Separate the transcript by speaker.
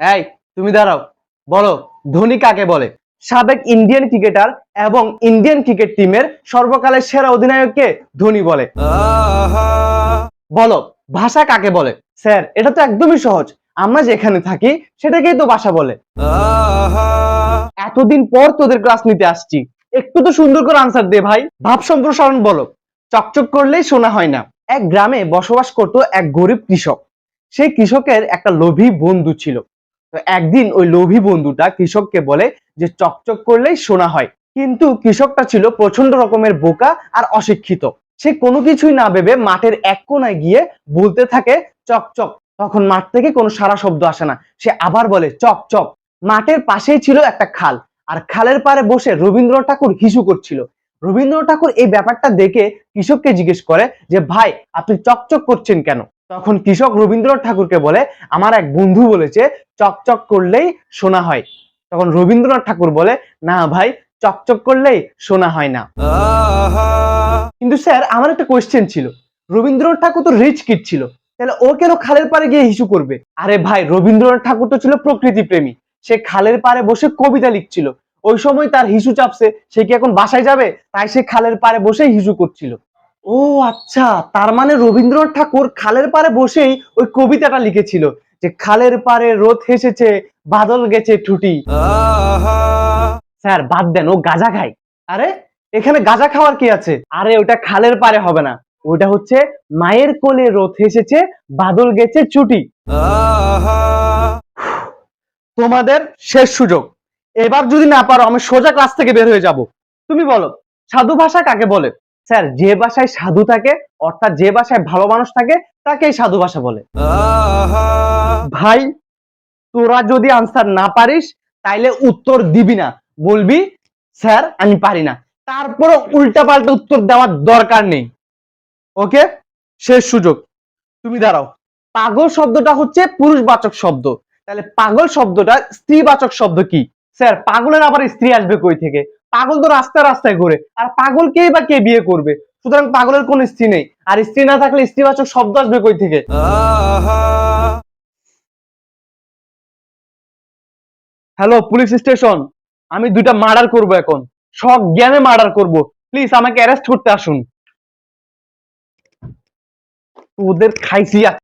Speaker 1: এই তুমি দাঁড়াও। বলো ধোনি কাকে বলে? সাবেক ইন্ডিয়ান ক্রিকেটার এবং ইন্ডিয়ান ক্রিকেট টিমের সর্বকালের সেরা অধিনায়ককে ধোনি বলে। বলো ভাষা কাকে বলে? স্যার এটা তো একদমই সহজ। আমরা যেখানে থাকি সেটাকেই তো ভাষা বলে। এতদিন পর তোদের ক্লাস নিতে আসছি। একটু তো সুন্দর করে আনসার দে ভাই। ভাব সম্প্রসারণ বলো। চকচক করলেই শোনা হয় না। এক গ্রামে বসবাস করত এক গরিব কৃষক। সেই কৃষকের একটা লোভী বন্ধু ছিল। তো একদিন ওই লোভী বন্ধুটা কৃষককে বলে যে চকচক করলেই শোনা হয়। কিন্তু কৃষকটা ছিল প্রচণ্ড রকমের বোকা আর অশিক্ষিত। সে কোনো কিছুই না ভেবে মাঠের এক কোনায় গিয়ে বলতে থাকে, চকচক। তখন মাঠ থেকে কোনো সারা শব্দ আসে না। সে আবার বলে চক চক মাঠের পাশেই ছিল একটা খাল। আর খালের পাড়ে বসে রবীন্দ্রনাথ ঠাকুর হিসু করছিল। রবীন্দ্রনাথ ঠাকুর এই ব্যাপারটা দেখে কৃষককে জিজ্ঞেস করে যে, ভাই, আপনি চকচক করছেন কেন? তখন কৃষক রবীন্দ্রনাথ ঠাকুরকে বলে, আমার এক বন্ধু বলেছে চকচক করলেই শোনা হয়। তখন রবীন্দ্রনাথ ঠাকুর বলে না ভাই চকচক করলেই শোনা হয় না। কিন্তু স্যার আমার একটা কোয়েশ্চেন ছিল। রবীন্দ্রনাথ ঠাকুর তো রিচ কিড ছিল। তাহলে ও কেন খালের পাড়ে গিয়ে হিসু করবে? আরে ভাই রবীন্দ্রনাথ ঠাকুর তো ছিল প্রকৃতি প্রেমী। সে খালের পাড়ে বসে কবিতা লিখছিল। ওই সময় তার হিসু চাপছে সে কি এখন বাসায় যাবে? তাই সে খালের পাড়ে বসেই হিসু করছিল। ও আচ্ছা তার মানে রবীন্দ্রনাথ ঠাকুর খালের পাড়ে বসেই ওই কবিতাটা লিখেছিল। যে খালের পারে রোদ হেসেছে বাদল গেছে ঠুটি। স্যার বাদ দেন ও গাঁজা খায়। আরে এখানে গাঁজা খাওয়ার কি আছে? আরে ওটা খালের পারে হবে না। ওটা হচ্ছে মায়ের কোলে রোদ হেসেছে বাদল গেছে চুটি তোমাদের শেষ সুযোগ। এবার যদি না পারো আমি সোজা ক্লাস থেকে বের হয়ে যাব। তুমি বলো সাধু ভাষা কাকে বলে? স্যার যে ভাষায় সাধু থাকে অর্থাৎ যে ভাষায় ভালো মানুষ থাকে তাকেই সাধু ভাষা বলে। ভাই, তোরা যদি আনসার না পারিস, তাইলে উত্তর দিবি না। বলবি, স্যার, আমি পারি না। তারপরে উল্টা পাল্টা উত্তর দেওয়ার দরকার নেই। ওকে? শেষ সুযোগ। তুমি দাঁড়াও। পাগল শব্দটা হচ্ছে পুরুষবাচক শব্দ। তাহলে পাগল শব্দটা স্ত্রীবাচক শব্দ কি? স্যার, পাগলের আবার স্ত্রী আসবে কই থেকে? পাগল তো রাস্তায় রাস্তায় ঘুরে। আর পাগলকেই বা কে বিয়ে করবে? সুতরাং পাগলের কোন স্ত্রী নেই। আর স্ত্রী না থাকলে স্ত্রীবাচক শব্দ আসবে কই থেকে? হ্যালো পুলিশ স্টেশন আমি দুইটা মার্ডার করব এখন। সব জ্ঞানে মার্ডার করব। প্লিজ আমাকে অ্যারেস্ট করতে আসুন। ওদের খাইছি।